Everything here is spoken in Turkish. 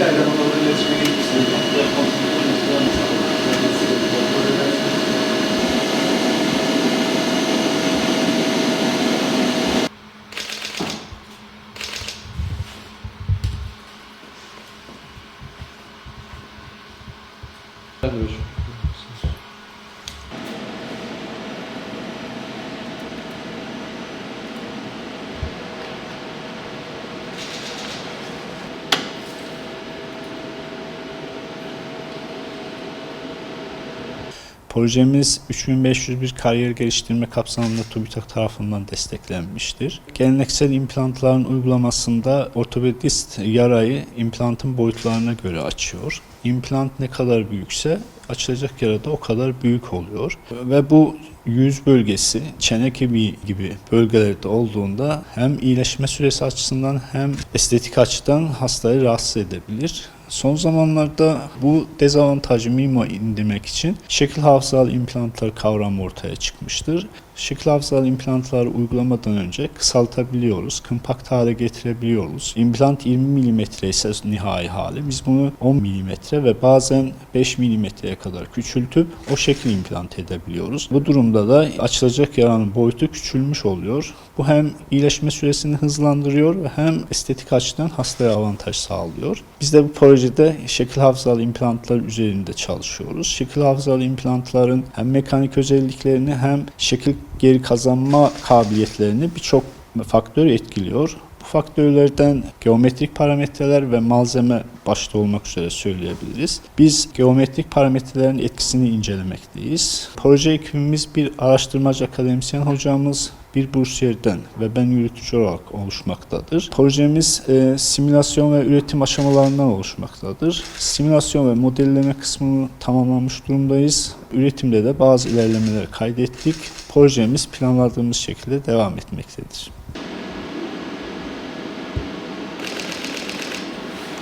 Tekrardan onlarla iletişime geçmişsiniz. Projemiz 3501 kariyer geliştirme kapsamında TÜBİTAK tarafından desteklenmiştir. Geleneksel implantların uygulamasında ortopedist yarayı implantın boyutlarına göre açıyor. İmplant ne kadar büyükse açılacak yara da o kadar büyük oluyor. Ve bu yüz bölgesi, çene kemiği gibi bölgelerde olduğunda hem iyileşme süresi açısından hem estetik açıdan hastayı rahatsız edebilir. Son zamanlarda bu dezavantajı minima indirmek için şekil hafızalı implantlar kavramı ortaya çıkmıştır. Şekil hafızalı implantları uygulamadan önce kısaltabiliyoruz, kompakt hale getirebiliyoruz. İmplant 20 mm ise nihai hali biz bunu 10 mm ve bazen 5 mm'ye kadar küçültüp o şekil implant edebiliyoruz. Bu durumda da açılacak yaranın boyutu küçülmüş oluyor. Bu hem iyileşme süresini hızlandırıyor ve hem estetik açıdan hastaya avantaj sağlıyor. Biz de bu projede şekil hafızalı implantlar üzerinde çalışıyoruz. Şekil hafızalı implantların hem mekanik özelliklerini hem şekil geri kazanma kabiliyetlerini birçok faktör etkiliyor. Bu faktörlerden geometrik parametreler ve malzeme başta olmak üzere söyleyebiliriz. Biz geometrik parametrelerin etkisini incelemekteyiz. Proje ekibimiz bir araştırmacı akademisyen hocamız, bir bursiyerden ve ben yürütücü olarak oluşmaktadır. Projemiz e, simülasyon ve üretim aşamalarından oluşmaktadır. Simülasyon ve modelleme kısmını tamamlamış durumdayız. Üretimde de bazı ilerlemeler kaydettik. Projemiz planladığımız şekilde devam etmektedir.